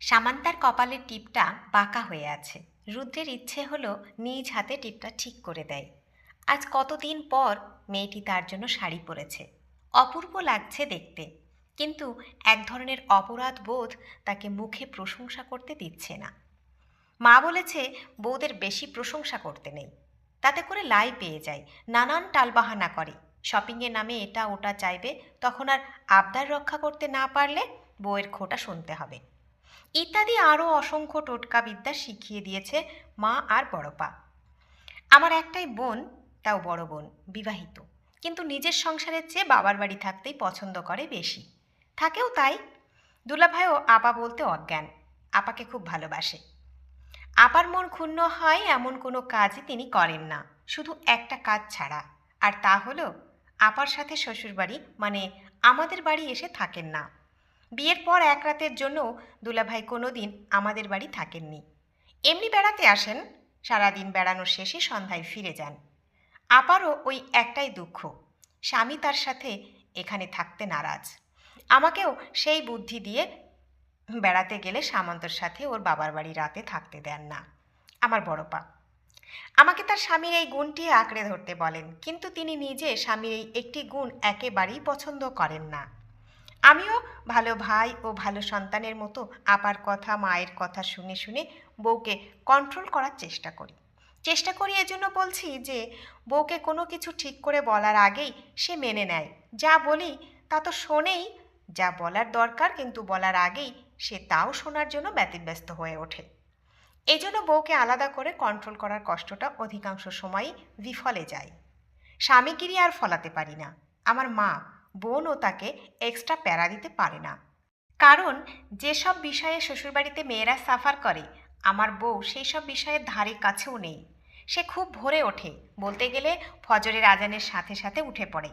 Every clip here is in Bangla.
সামান্তার কপালের টিপটা বাঁকা হয়ে আছে। রুদ্রের ইচ্ছে হলো নিজ হাতে টিপটা ঠিক করে দেয়। আজ কতদিন পর মেয়েটি তার জন্য শাড়ি পরেছে। অপূর্ব লাগছে দেখতে, কিন্তু এক ধরনের অপরাধ বোধ তাকে মুখে প্রশংসা করতে দিচ্ছে না। মা বলেছে, বউদের বেশি প্রশংসা করতে নেই। তাতে করে লাই পেয়ে যায়, নানান টালবাহানা করে। শপিংয়ের নামে এটা ওটা চাইবে, তখন আর আবদার রক্ষা করতে না পারলে বউয়ের খোটা শুনতে হবে। ইত্যাদি আরও অসংখ্য টোটকা বিদ্যা শিখিয়ে দিয়েছে মা আর বড়পা আমার একটাই বোন, তাও বড় বোন, বিবাহিত। কিন্তু নিজের সংসারের চেয়ে বাবার বাড়ি থাকতেই পছন্দ করে বেশি। থাকেও তাই। দুলাভাইও আপা বলতে অজ্ঞান। আপাকে খুব ভালোবাসে। আপার মন ক্ষুণ্ণ হয় এমন কোনো কাজই তিনি করেন না। শুধু একটা কাজ ছাড়া। আর তা হলো, আপার সাথে শ্বশুরবাড়ি মানে আমাদের বাড়ি এসে থাকেন না। বিয়ের পর এক রাতের জন্য দুলাভাই কোনো দিন আমাদের বাড়ি থাকেননি। এমনি বেড়াতে আসেন, সারাদিন বেড়ানোর শেষে সন্ধ্যায় ফিরে যান। আপারও ওই একটাই দুঃখ, স্বামী তার সাথে এখানে থাকতে নারাজ। আমাকেও সেই বুদ্ধি দিয়ে বেড়াতে গেলে সামন্তর সাথে ওর বাবার বাড়ি রাতে থাকতে দেন না, আমার বড় পা। আমাকে তার স্বামীর এই গুণটি আঁকড়ে ধরতে বলেন, কিন্তু তিনি নিজে স্বামীর এই একটি গুণ একেবারেই পছন্দ করেন না। আমিও ভালো ভাই ও ভালো সন্তানের মতো আপার কথা, মায়ের কথা শুনে শুনে বউকে কন্ট্রোল করার চেষ্টা করি। চেষ্টা করি এজন্য বলছি যে, বউকে কোনো কিছু ঠিক করে বলার আগেই সে মেনে নেয়। যা বলি তা তো শোনেই, যা বলার দরকার কিন্তু বলার আগেই সে তাও শোনার জন্য ব্যতিব্যস্ত হয়ে ওঠে। এই জন্য বউকে আলাদা করে কন্ট্রোল করার কষ্টটা অধিকাংশ সময়ই বিফলে যায়। স্বামীগিরি আর ফলাতে পারি না। আমার মা বোনও তাকে এক্সট্রা প্যারা দিতে পারে না। কারণ, যেসব বিষয়ে শ্বশুরবাড়িতে মেয়েরা সাফার করে, আমার বউ সেই সব বিষয়ের ধারে কাছেও নেই। সে খুব ভোরে ওঠে, বলতে গেলে ফজরের আজানের সাথে সাথে উঠে পড়ে।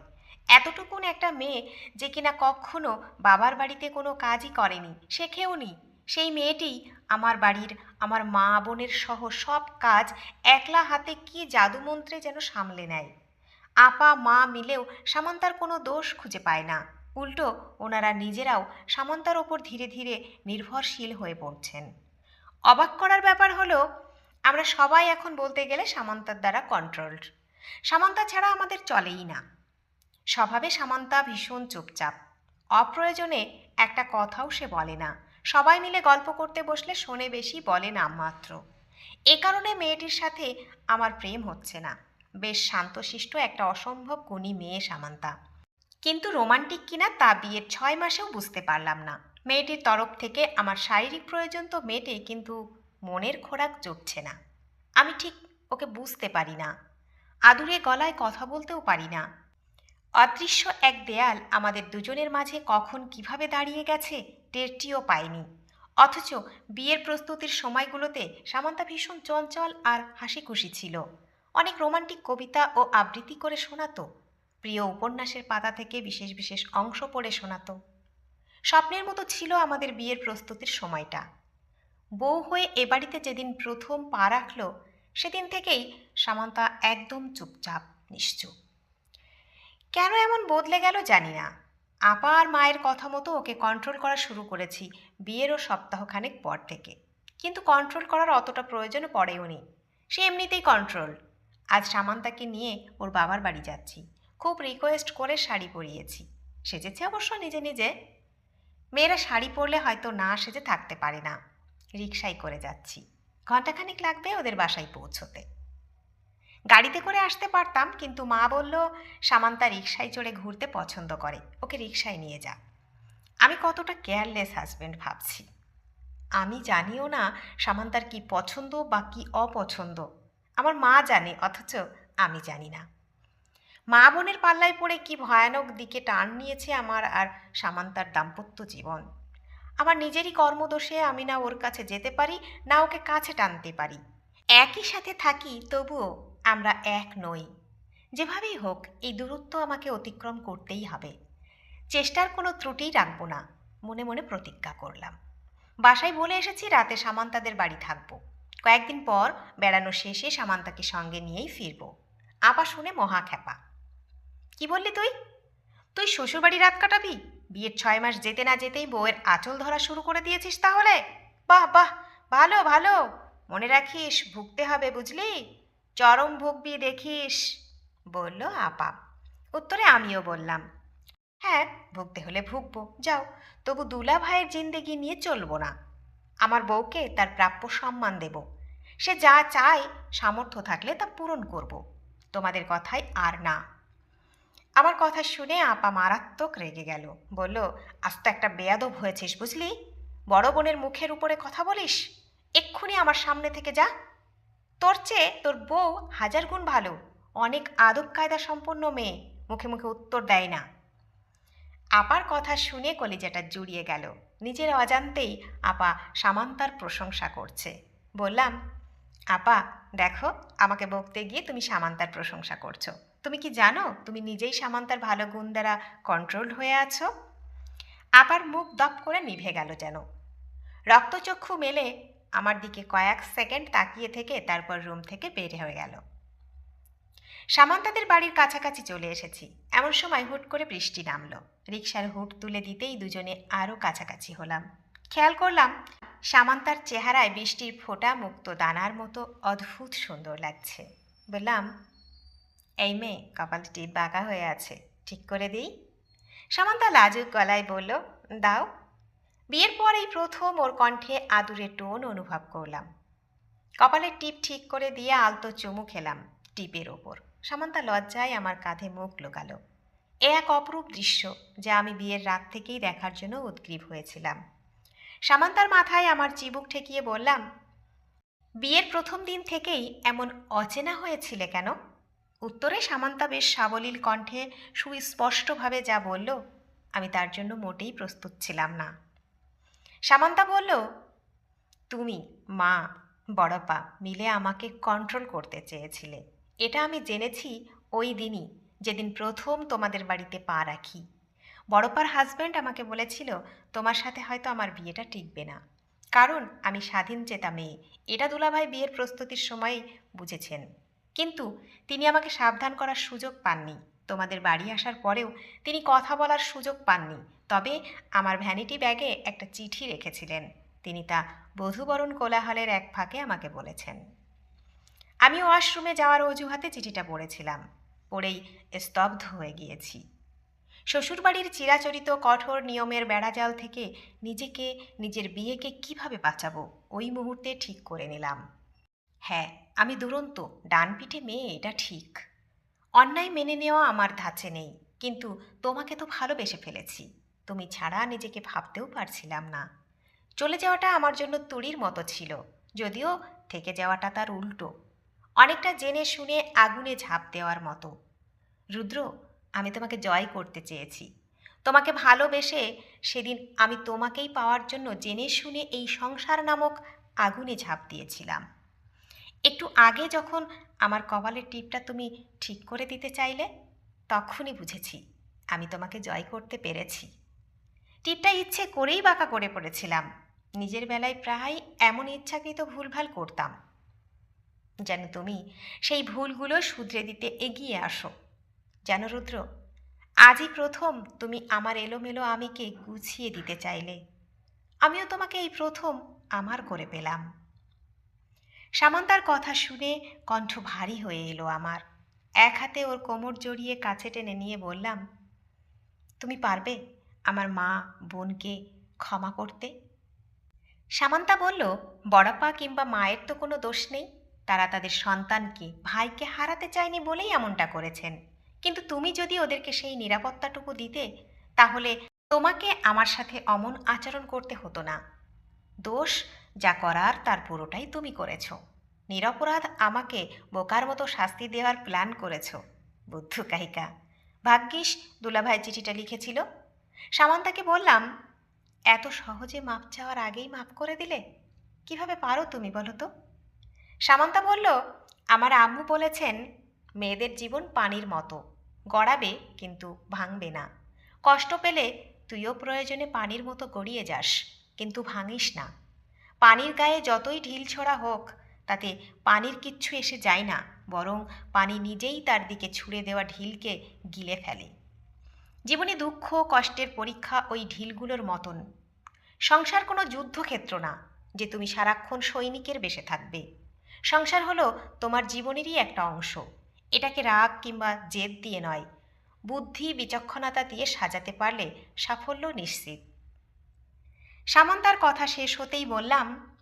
এতটুকুন একটা মেয়ে যে কিনা কখনো বাবার বাড়িতে কোনো কাজই করেনি শেখেওনি সেই মেয়েটি আমার বাড়ির, আমার মা বোনের সহ সব কাজ একলা হাতে কি জাদুমন্ত্রে যেন সামলে নেয়। আপা, মা মিলেও সামান্তার কোনো দোষ খুঁজে পায় না। উল্টো ওনারা নিজেরাও সামান্তার ওপর ধীরে ধীরে নির্ভরশীল হয়ে পড়ছেন। অবাক করার ব্যাপার হলো, আমরা সবাই এখন বলতে গেলে সামান্তার দ্বারা কন্ট্রোলড সামান্তা ছাড়া আমাদের চলেই না। স্বভাবে সামান্তা ভীষণ চুপচাপ। অপ্রয়োজনে একটা কথাও সে বলে না। সবাই মিলে গল্প করতে বসলে শোনে বেশি বলে না মাত্র। এ কারণে মেয়েটির সাথে আমার প্রেম হচ্ছে না। বেশ শান্তশিষ্ট একটা অসম্ভব গুণী মেয়ে সামান্তা। কিন্তু রোমান্টিক কিনা তা বিয়ের ছয় মাসেও বুঝতে পারলাম না। মেয়েটির তরফ থেকে আমার শারীরিক প্রয়োজন তো মেটে কিন্তু মনের খোরাক জুটছে না। আমি ঠিক ওকে বুঝতে পারি না। আদুরে গলায় কথা বলতেও পারি না। অদৃশ্য এক দেয়াল আমাদের দুজনের মাঝে কখন কীভাবে দাঁড়িয়ে গেছে টেরটিও পাইনি। অথচ বিয়ের প্রস্তুতির সময়গুলোতে সামান্তা ভীষণ চঞ্চল আর হাসি খুশি ছিল। অনেক রোমান্টিক কবিতা ও আবৃত্তি করে শোনাতো। প্রিয় উপন্যাসের পাতা থেকে বিশেষ বিশেষ অংশ পড়ে শোনাতো। স্বপ্নের মতো ছিল আমাদের বিয়ের প্রস্তুতির সময়টা। বউ হয়ে এ বাড়িতে যেদিন প্রথম পা রাখল, সেদিন থেকেই সামান্তা একদম চুপচাপ, নিশ্চুপ। কেন এমন বদলে গেল জানি না। আপা আর মায়ের কথা মতো ওকে কন্ট্রোল করা শুরু করেছি বিয়েরও সপ্তাহখানেক পর থেকে। কিন্তু কন্ট্রোল করার অতটা প্রয়োজন পড়েও নি। সে এমনিতেই কন্ট্রোল আজ সামান্তাকে নিয়ে ওর বাবার বাড়ি যাচ্ছি। খুব রিকোয়েস্ট করে শাড়ি পরিয়েছি। সেজেছে অবশ্য নিজে নিজে। মেয়েরা শাড়ি পরলে হয়তো না সেজে থাকতে পারে না। রিক্সায় করে যাচ্ছি। ঘন্টাখানিক লাগবে ওদের বাসায় পৌঁছতে। গাড়িতে করে আসতে পারতাম, কিন্তু মা বলল, সামান্তা রিক্সায় চড়ে ঘুরতে পছন্দ করে। ওকে রিক্সায় নিয়ে যা। আমি কতটা কেয়ারলেস হাজব্যান্ড ভাবছি। আমি জানিও না সামান্তার কি পছন্দ বা কি অপছন্দ। আমার মা জানে, অথচ আমি জানি না। মা বোনের পাল্লায় পড়ে কি ভয়ানক দিকে টান নিয়েছে আমার আর সামান্তার দাম্পত্য জীবন। আমার নিজেরই কর্মদোষে আমি না ওর কাছে যেতে পারি, না ওকে কাছে টানতে পারি। একই সাথে থাকি, তবুও আমরা এক নই। যেভাবেই হোক, এই দূরত্ব আমাকে অতিক্রম করতেই হবে। চেষ্টার কোনো ত্রুটিই রাখব না, মনে মনে প্রতিজ্ঞা করলাম। বাসায় বলে এসেছি, রাতে সামান্তাদের বাড়ি থাকব। কয়েকদিন পর বেড়ানো শেষে সামান্তাকে সঙ্গে নিয়েই ফিরবো। আপা শুনে মহা খ্যাপা। কি বললি তুই? তুই শ্বশুরবাড়ি রাত কাটাবি? বিয়ের ছয় মাস যেতে না যেতেই বউয়ের আঁচল ধরা শুরু করে দিয়েছিস তাহলে? বাহ বাহ, ভালো ভালো। মনে রাখিস ভুগতে হবে বুঝলি? চরম ভুগবি দেখিস, বলল আপা। উত্তরে আমিও বললাম হ্যাঁ ভুগতে হলে ভুগবো, যাও। তবু দুলা ভাইয়ের জিন্দেগি নিয়ে চলবো না। আমার বউকে তার প্রাপ্য সম্মান দেব। সে যা চায়, সামর্থ্য থাকলে তা পূরণ করব। তোমাদের কথাই আর না। আমার কথা শুনে আপা মারাত্মক রেগে গেল। বলল, আজ তো একটা বেয়াদব হয়েছিস, বুঝলি? বড় বোনের মুখের উপরে কথা বলিস? এক্ষুনি আমার সামনে থেকে যা। তোর চেয়ে তোর বউ হাজার গুণ ভালো। অনেক আদব কায়দা সম্পন্ন মেয়ে। মুখে মুখে উত্তর দেয় না। আপার কথা শুনে কলিজাটা জুড়িয়ে গেল। নিজের অজান্তেই আপা সামান্তার প্রশংসা করছে। বললাম আপা, দেখো, আমাকে বকতে গিয়ে তুমি সামান্তার প্রশংসা করছ। তুমি কি জানো, তুমি নিজেই সামান্তার ভালো গুণ দ্বারা কন্ট্রোল হয়ে আছো? আপার মুখ দপ করে নিভে গেল যেন। রক্তচক্ষু মেলে আমার দিকে কয়েক সেকেন্ড তাকিয়ে থেকে তারপর রুম থেকে বের হয়ে গেল। সামান্তাদের বাড়ির কাছাকাছি চলে এসেছি। এমন সময় হুট করে বৃষ্টি নামলো। রিক্সার হুট তুলে দিতেই দুজনে আরও কাছাকাছি হলাম। খেয়াল করলাম সামান্তার চেহারায় বৃষ্টির ফোঁটা মুক্ত দানার মতো অদ্ভুত সুন্দর লাগছে। বললাম, এই মেয়ে, কপালটি বাঁকা হয়ে আছে, ঠিক করে দিই? সামান্তা লাজুক গলায় বলল, দাও। বিয়ের পর এই প্রথম ওর কণ্ঠে আদুরে টোন অনুভব করলাম। কপালের টিপ ঠিক করে দিয়ে আলতো চুমু খেলাম টিপের ওপর। সামান্তা লজ্জায় আমার কাঁধে মুখ লোকালো। এ এক অপরূপ দৃশ্য যা আমি বিয়ের রাত থেকেই দেখার জন্য উদ্গ্রীব হয়েছিলাম। সামান্তার মাথায় আমার চিবুক ঠেকিয়ে বললাম, বিয়ের প্রথম দিন থেকেই এমন অচেনা হয়েছিলে কেন? উত্তরে সামান্তা বেশ সাবলীল কণ্ঠে সুস্পষ্টভাবে যা বলল, আমি তার জন্য মোটেই প্রস্তুত ছিলাম না। সামান্তা বলল, তুমি, মা, বড়পা মিলে আমাকে কন্ট্রোল করতে চেয়েছিলে। এটা আমি জেনেছি ওই দিনই, যেদিন প্রথম তোমাদের বাড়িতে পা রাখি। বড়পার হাজব্যান্ড আমাকে বলেছিল, তোমার সাথে হয়তো আমার বিয়েটা টিকবে না। কারণ আমি স্বাধীন চেতা মেয়ে। এটা দুলাভাই বিয়ের প্রস্তুতির সময়ই বুঝেছেন। কিন্তু তিনি আমাকে সাবধান করার সুযোগ পাননি। তোমাদের বাড়ি আসার পরেও তিনি কথা বলার সুযোগ পাননি। তবে আমার ভ্যানিটি ব্যাগে একটা চিঠি রেখেছিলেন। তিনি তা বধূবরণ কোলাহলের এক ফাঁকে আমাকে বলেছেন। আমি ওয়াশরুমে যাওয়ার অজুহাতে চিঠিটা পড়েছিলাম। পড়েই স্তব্ধ হয়ে গিয়েছি। শ্বশুরবাড়ির চিরাচরিত কঠোর নিয়মের বেড়াজাল থেকে নিজেকে, নিজের বিয়েকে কীভাবে বাঁচাবো, ওই মুহূর্তে ঠিক করে নিলাম। হ্যাঁ আমি দুরন্ত ডান পিঠে মেয়ে, এটা ঠিক। অন্যায় মেনে নেওয়া আমার ধাঁচে নেই, কিন্তু তোমাকে তো ভালোবেসে ফেলেছি। তুমি ছাড়া নিজেকে ভাবতেও পারছিলাম না। চলে যাওয়াটা আমার জন্য তুড়ির মতো ছিল, যদিও থেকে যাওয়াটা তার উল্টো। অনেকটা জেনে শুনে আগুনে ঝাঁপ দেওয়ার মতো। রুদ্র আমি তোমাকে জয় করতে চেয়েছি। তোমাকে ভালোবেসে সেদিন আমি তোমাকেই পাওয়ার জন্য জেনে শুনে এই সংসার নামক আগুনে ঝাঁপ দিয়েছিলাম। একটু আগে যখন আমার কপালের টিপটা তুমি ঠিক করে দিতে চাইলে, তখনই বুঝেছি আমি তোমাকে জয় করতে পেরেছি। টিপটা ইচ্ছে করেই বাঁকা করে পড়েছিলাম। নিজের বেলায় প্রায় এমন ইচ্ছাকৃত ভুলভাল করতাম। যেন তুমি সেই ভুলগুলো শুধরে দিতে এগিয়ে আসো। যেন রুদ্র, আজই প্রথম তুমি আমার এলোমেলো আমিকে গুছিয়ে দিতে চাইলে। আমিও তোমাকে এই প্রথম আমার করে পেলাম। সামান্তার কথা শুনে কণ্ঠ ভারী হয়ে এলো আমার। এক হাতে ওর কোমর জড়িয়ে কাছে টেনে নিয়ে বললাম, তুমি পারবে আমার মা বোনকে ক্ষমা করতে? সামান্তা বলল, বড়পা কিংবা মায়ের তো কোনো দোষ নেই। তারা তাদের সন্তানকে, ভাইকে হারাতে চায়নি বলেই এমনটা করেছেন। কিন্তু তুমি যদি ওদেরকে সেই নিরাপত্তাটুকু দিতে, তাহলে তোমাকে আমার সাথে অমন আচরণ করতে হতো না। দোষ যা করার তার পুরোটাই তুমি করেছ। নিরপরাধ আমাকে বোকার মতো শাস্তি দেওয়ার প্ল্যান করেছ, বুদ্ধ কাহিকা। ভাগ্যিস দুলাভাই চিঠিটা লিখেছিল। সামান্তাকে বললাম, এত সহজে মাপ চাওয়ার আগেই মাপ করে দিলে? কীভাবে পারো তুমি বলো তো? সামান্তা বলল, আমার আম্মু বলেছেন, মেয়েদের জীবন পানির মতো। গড়াবে কিন্তু ভাঙবে না। কষ্ট পেলে তুইও প্রয়োজনে পানির মতো গড়িয়ে যাস, কিন্তু ভাঙিস না। পানির গায়ে যতই ঢিল ছড়া হোক, তাতে পানির কিচ্ছু এসে যায় না, বরং পানি নিজেই তার দিকে ছুঁড়ে দেওয়া ঢিলকে গিলে ফেলে। জীবনে দুঃখ, কষ্টের পরীক্ষা ওই ঢিলগুলোর মতন। সংসার কোনো যুদ্ধক্ষেত্র না, যে তুমি সারাক্ষণ সৈনিকের বেশে থাকবে। সংসার হলো তোমার জীবনেরই একটা অংশ। এটাকে রাগ কিংবা জেদ দিয়ে নয়। বুদ্ধি, বিচক্ষণতা দিয়ে সাজাতে পারলে সাফল্য নিশ্চিত। সামন্তার কথা শেষ হতেই বললাম,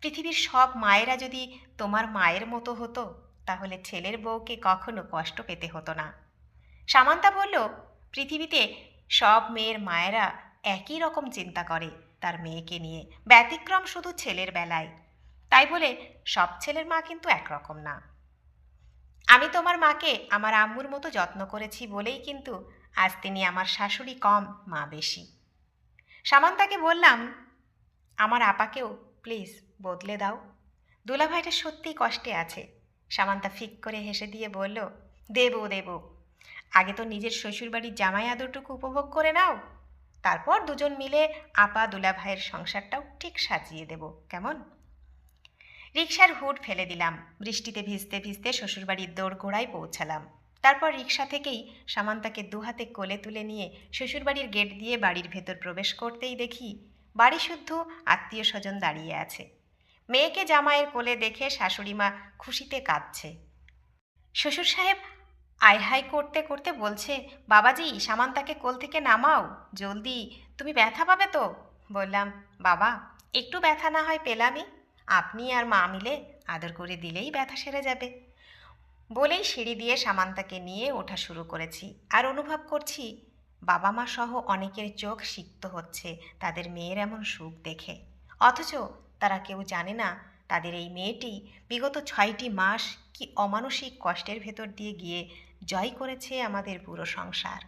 পৃথিবীর সব মায়েরা যদি তোমার মায়ের মতো হতো, তাহলে ছেলের বউকে কখনো কষ্ট পেতে হতো না। সামান্তা বলল, পৃথিবীতে সব মেয়ের মায়েরা একই রকম চিন্তা করে তার মেয়েকে নিয়ে। ব্যতিক্রম শুধু ছেলের বেলায়। তাই বলে সব ছেলের মা কিন্তু একরকম না। আমি তোমার মাকে আমার আম্মুর মতো যত্ন করেছি বলেই কিন্তু আজ তিনি আমার শাশুড়ি কম, মা বেশি। সামান্তাকে বললাম, আমার আপাকেও প্লিজ বদলে দাও। দুলাভাইটা সত্যিই কষ্টে আছে। সামান্তা ফিক করে হেসে দিয়ে বলল, দেব দেব। আগে তো নিজের শ্বশুরবাড়ির জামাই আদরটুকু উপভোগ করে নাও। তারপর দুজন মিলে আপা দুলাভাইয়ের সংসারটাও ঠিক সাজিয়ে দেব, কেমন? রিক্সার হুড ফেলে দিলাম। বৃষ্টিতে ভিজতে ভিজতে শ্বশুরবাড়ির দোরগোড়ায় পৌঁছালাম। তারপর রিক্সা থেকেই সামান্তাকে দুহাতে কোলে তুলে নিয়ে শ্বশুরবাড়ির গেট দিয়ে বাড়ির ভেতর প্রবেশ করতেই দেখি বাড়ি শুদ্ধ আত্মীয় স্বজন দাঁড়িয়ে আছে। মেয়েকে জামাইয়ের কোলে দেখে শাশুড়িমা খুশিতে কাঁদছে। শ্বশুর সাহেব আয় হাই করতে করতে বলছে, বাবাজি, সামান্তাকে কোল থেকে নামাও, জলদি। তুমি ব্যথা পাবে তো? বললাম, বাবা, একটু ব্যথা না হয় পেলামই। আপনি আর মা মিলে আদর করে দিলেই ব্যথা সেরে যাবে। বলেই সিঁড়ি দিয়ে সামান্তাকে নিয়ে ওঠা শুরু করেছি। আর অনুভব করছি বাবা মা সহ অনেকের চোখ সিক্ত হচ্ছে তাদের মেয়ের এমন সুখ দেখে। অথচ তারা কেউ জানে না তাদের এই মেয়েটি বিগত ছয়টি মাস কি অমানসিক কষ্টের ভেতর দিয়ে গিয়ে জয় করেছে আমাদের পুরো সংসার।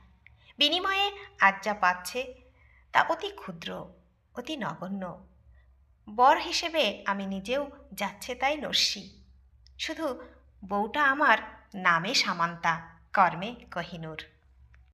বিনিময়ে আজ যা পাচ্ছে তা অতি ক্ষুদ্র, অতি নগণ্য। বর হিসেবে আমি নিজেও যাচ্ছে তাই নস্যি। শুধু বউটা আমার নামে সামান্তা কর্মে কহিনুর।